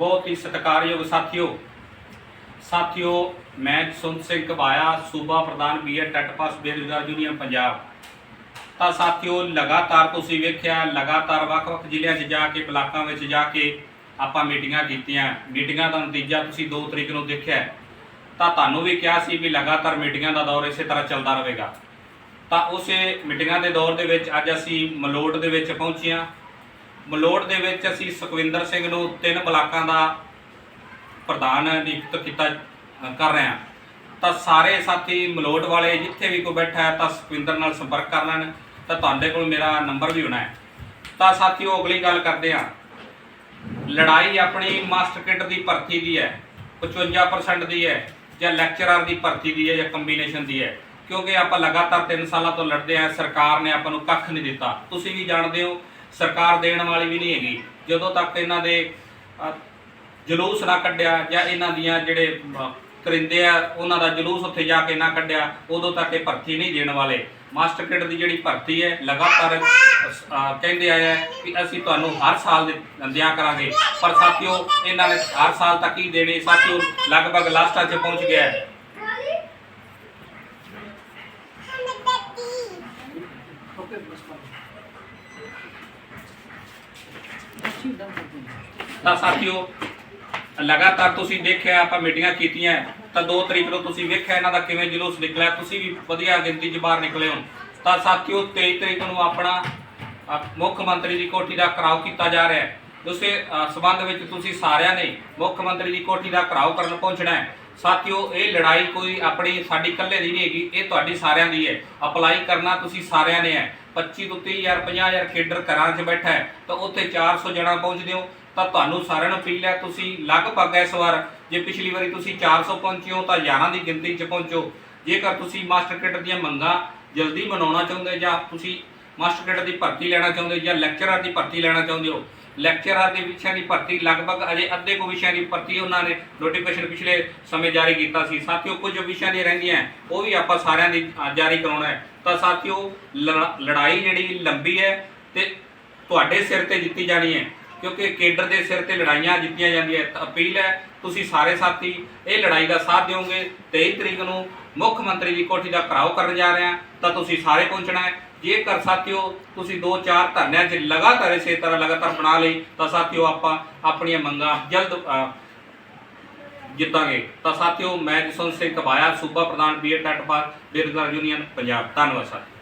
ਬਹੁਤ ਹੀ ਸਤਿਕਾਰਯੋਗ ਸਾਥੀਓ। ਸਾਥੀਓ, ਮੈਂ ਜਸਵੰਤ ਸਿੰਘ ਕਬਾਇਆ, ਸੂਬਾ ਪ੍ਰਧਾਨ ਬੀਐਡ ਟੱਟ ਪਾਸ ਬੇਰੁਜ਼ਗਾਰ ਯੂਨੀਅਨ ਪੰਜਾਬ। ਤਾਂ ਸਾਥੀਓ, ਲਗਾਤਾਰ ਤੁਸੀਂ ਵੇਖਿਆ, ਲਗਾਤਾਰ ਵੱਖ-ਵੱਖ ਜ਼ਿਲ੍ਹਿਆਂ 'ਚ ਜਾ ਕੇ, ਬਲਾਕਾਂ ਵਿੱਚ ਜਾ ਕੇ ਆਪਾਂ ਮੀਟਿੰਗਾਂ ਕੀਤੀਆਂ। ਮੀਟਿੰਗਾਂ ਦਾ ਨਤੀਜਾ ਤੁਸੀਂ 2 ਤਰੀਕ ਨੂੰ ਦੇਖਿਆ ਤਾਂ ਤੁਹਾਨੂੰ ਵੀ ਕਿਹਾ ਸੀ ਵੀ ਲਗਾਤਾਰ ਮੀਟਿੰਗਾਂ ਦਾ ਦੌਰ ਇਸੇ ਤਰ੍ਹਾਂ ਚੱਲਦਾ ਰਹੇਗਾ। ਤਾਂ ਉਸੇ ਮੀਟਿੰਗਾਂ ਦੇ ਦੌਰ ਦੇ ਵਿੱਚ ਅੱਜ ਅਸੀਂ ਮਲੋਟ ਦੇ ਵਿੱਚ ਪਹੁੰਚੇ ਹਾਂ। ਮਲੋਟ ਦੇ ਵਿੱਚ ਅਸੀਂ ਸੁਖਵਿੰਦਰ ਸਿੰਘ ਨੂੰ ਤਿੰਨ ਬਲਾਕਾਂ ਦਾ ਪ੍ਰਧਾਨ ਨਿਯੁਕਤ ਕੀਤਾ ਕਰ ਰਹੇ ਹਾਂ। ਤਾਂ ਸਾਰੇ ਸਾਥੀ ਮਲੋਟ ਵਾਲੇ ਜਿੱਥੇ ਵੀ ਕੋਈ ਬੈਠਾ ਹੈ ਤਾਂ ਸੁਖਵਿੰਦਰ ਨਾਲ ਸੰਪਰਕ ਕਰ ਲੈਣ। ਤਾਂ ਤੁਹਾਡੇ ਕੋਲ ਮੇਰਾ ਨੰਬਰ ਵੀ ਹੋਣਾ ਹੈ। ਤਾਂ ਸਾਥੀਓ, ਅਗਲੀ ਗੱਲ ਕਰਦੇ ਹਾਂ। ਲੜਾਈ ਆਪਣੀ ਮਾਸਟਰ ਕਿਡ ਦੀ ਭਰਤੀ ਦੀ ਹੈ 55% ਦੀ ਹੈ, ਜਾਂ ਲੈਕਚਰਰ ਦੀ ਭਰਤੀ ਦੀ ਹੈ, ਜਾਂ ਕੰਬੀਨੇਸ਼ਨ ਦੀ ਹੈ। ਕਿਉਂਕਿ ਆਪਾਂ ਲਗਾਤਾਰ 3 ਸਾਲਾਂ ਤੋਂ ਲੜਦੇ ਆ ਸਰਕਾਰ ਨੇ ਆਪਾਂ ਨੂੰ ਕੱਖ ਨਹੀਂ ਦਿੱਤਾ। ਤੁਸੀਂ ਵੀ ਜਾਣਦੇ ਹੋ ਸਰਕਾਰ ਦੇਣ ਵਾਲੀ ਵੀ ਨਹੀਂ ਹੈਗੀ। ਜਦੋਂ ਤੱਕ ਇਹਨਾਂ ਦੇ ਜਲੂਸ ਨਾ ਕੱਢਿਆ ਜਾਂ ਇਹਨਾਂ ਦੀਆਂ ਜਿਹੜੇ ਕਰਿੰਦੇ ਆ, ਉਹਨਾਂ ਦਾ ਜਲੂਸ ਉੱਥੇ ਜਾ ਕੇ ਨਾ ਕੱਢਿਆ, ਉਦੋਂ ਤੱਕ ਇਹ ਭਰਤੀ ਨਹੀਂ ਦੇਣ ਵਾਲੇ। ਮਾਸਟਰ ਕਿਡ ਦੀ ਜਿਹੜੀ ਭਰਤੀ ਹੈ, ਲਗਾਤਾਰ ਕਹਿੰਦੇ ਆਏ ਆ ਕਿ ਅਸੀਂ ਤੁਹਾਨੂੰ ਹਰ ਸਾਲ ਦੇ, ਦਿਆਂ ਕਰਾਂਗੇ। ਪਰ ਸਾਥੀਓ, ਇਹਨਾਂ ਨੇ ਹਰ ਸਾਲ ਤੱਕ ਹੀ ਦੇਣੇ? ਸਾਥੀਓ, ਲਗਭਗ ਲਾਸਟਾਂ 'ਚ ਪਹੁੰਚ ਗਿਆ ਹੈ। ਤਾਂ ਸਾਥੀਓ ਲਗਾਤਾਰ ਤੁਸੀਂ ਦੇਖਿਆ ਆਪਾਂ ਮੀਟਿੰਗਾਂ ਕੀਤੀਆਂ ਤਾਂ 2 ਤਰੀਕ ਨੂੰ ਤੁਸੀਂ ਵੇਖਿਆ ਇਹਨਾਂ ਦਾ ਕਿਵੇਂ ਜਲੂਸ ਨਿਕਲਿਆ ਤੁਸੀਂ ਵੀ ਵਧੀਆ ਗਿਣਤੀ 'ਚ ਬਾਹਰ ਨਿਕਲੇ ਹੋ। ਤਾਂ ਸਾਥੀਓ 23 ਤਰੀਕ ਨੂੰ ਆਪਣਾ ਮੁੱਖ ਮੰਤਰੀ ਦੀ ਕੋਠੀ ਦਾ ਘਰਾਓ ਕੀਤਾ ਜਾ ਰਿਹਾ ਹੈ। ਉਸੇ ਅ, ਸਬੰਧ ਵਿੱਚ ਤੁਸੀਂ ਸਾਰਿਆਂ ਨੇ ਮੁੱਖ ਮੰਤਰੀ ਦੀ ਕੋਠੀ ਦਾ ਘਰਾਓ ਕਰਨ ਪਹੁੰਚਣਾ ਹੈ। ਸਾਥੀਓ, ਇਹ ਲੜਾਈ ਕੋਈ ਆਪਣੀ ਸਾਡੀ ਇਕੱਲੇ ਦੀ ਨਹੀਂ ਹੈਗੀ, ਇਹ ਤੁਹਾਡੀ ਸਾਰਿਆਂ ਦੀ ਹੈ। ਅਪਲਾਈ ਕਰਨਾ ਤੁਸੀਂ ਸਾਰਿਆਂ ਨੇ ਹੈ। 25 ਤੋਂ 30000 50000 ਖੇਡਰ ਘਰਾਂ 'ਚ ਬੈਠਾ ਹੈ, ਤਾਂ ਉੱਥੇ 400 ਜਣਾ ਪਹੁੰਚਦੇ ਹੋ। ਤਾਂ ਤੁਹਾਨੂੰ ਸਾਰਿਆਂ ਨੂੰ ਅਪੀਲ ਹੈ, ਤੁਸੀਂ ਲਗਭਗ ਇਸ ਵਾਰ ਜੇ ਪਿਛਲੀ ਵਾਰੀ ਤੁਸੀਂ 400 ਪਹੁੰਚੇ ਹੋ, ਤਾਂ 11 ਦੀ ਗਿਣਤੀ 'ਚ ਪਹੁੰਚੋ। ਜੇਕਰ ਤੁਸੀਂ ਮਾਸਟਰ ਕੈਡਰ ਦੀਆਂ ਮੰਗਾਂ ਜਲਦੀ ਮਨਾਉਣਾ ਚਾਹੁੰਦੇ ਜਾਂ ਤੁਸੀਂ ਮਾਸਟਰ ਕੈਡਰ ਦੀ ਭਰਤੀ ਲੈਣਾ ਚਾਹੁੰਦੇ ਜਾਂ ਲੈਕਚਰਰ ਦੀ ਭਰਤੀ ਲੈਣਾ ਚਾਹੁੰਦੇ ਹੋ ਲੈਕਚਰਰ ਦੇ ਵਿਸ਼ਿਆਂ ਦੀ ਭਰਤੀ ਲਗਭਗ ਅਜੇ ਅੱਧੇ ਕੁ ਵਿਸ਼ਿਆਂ ਦੀ ਭਰਤੀ ਉਹਨਾਂ ਨੇ ਨੋਟੀਫਿਕੇਸ਼ਨ ਪਿਛਲੇ ਸਮੇਂ ਜਾਰੀ ਕੀਤਾ ਸੀ। ਸਾਥੀਓ, ਕੁਝ ਵਿਸ਼ਿਆਂ ਦੀ ਰਹਿੰਦੀਆਂ ਉਹ ਵੀ ਆਪਾਂ ਸਾਰਿਆਂ ਦੀ ਜਾਰੀ ਕਰਾਉਣਾ ਹੈ। ਤਾਂ ਸਾਥੀਓ ਲ- ਲੜਾਈ ਜਿਹੜੀ ਲੰਬੀ ਹੈ ਤੇ ਤੁਹਾਡੇ ਸਿਰ ਤੇ ਜਿੱਤੀ ਜਾਣੀ ਹੈ, ਕਿਉਂਕਿ ਕੇਡਰ ਦੇ ਸਿਰ ਤੇ ਲੜਾਈਆਂ ਜਿੱਤੀਆਂ ਜਾਂਦੀਆਂ ਤਾਂ ਅਪੀਲ ਹੈ, ਤੁਸੀਂ ਸਾਰੇ ਸਾਥੀ ਇਹ ਲੜਾਈ ਦਾ ਸਾਥ ਦਿਓਗੇ। 23 ਤਰੀਕ ਨੂੰ ਮੁੱਖ ਮੰਤਰੀ ਦੀ ਕੋਠੀ ਦਾ ਘਰਾਓ ਕਰਨ ਜਾ ਰਹੇ ਹਾਂ, ਤਾਂ ਤੁਸੀਂ ਸਾਰੇ ਪਹੁੰਚਣਾ ਹੈ। ਜੇਕਰ ਸਾਥੀਓ, ਤੁਸੀਂ 2-4 ਧਰਨਿਆਂ 'ਚ ਲਗਾਤਾਰ ਇਸੇ ਤਰ੍ਹਾਂ ਲਗਾਤਾਰ ਬਣਾ ਲਈ, ਤਾਂ ਸਾਥੀਓ ਆਪਾਂ ਆਪਣੀਆਂ ਮੰਗਾਂ ਜਲਦ ਜਿੱਤਾਂਗੇ। ਤਾਂ ਸਾਥੀਓ, ਮੈਂ ਜਸਵੰਤ ਸਿੰਘ ਕਬਾਇਆ ਸੂਬਾ ਪ੍ਰਧਾਨ ਬੀਏ ਟੱਟ ਪਾਸ ਬੇਰੁਜ਼ਗਾਰ ਯੂਨੀਅਨ ਪੰਜਾਬ। ਧੰਨਵਾਦ, ਸਾਥੀਓ।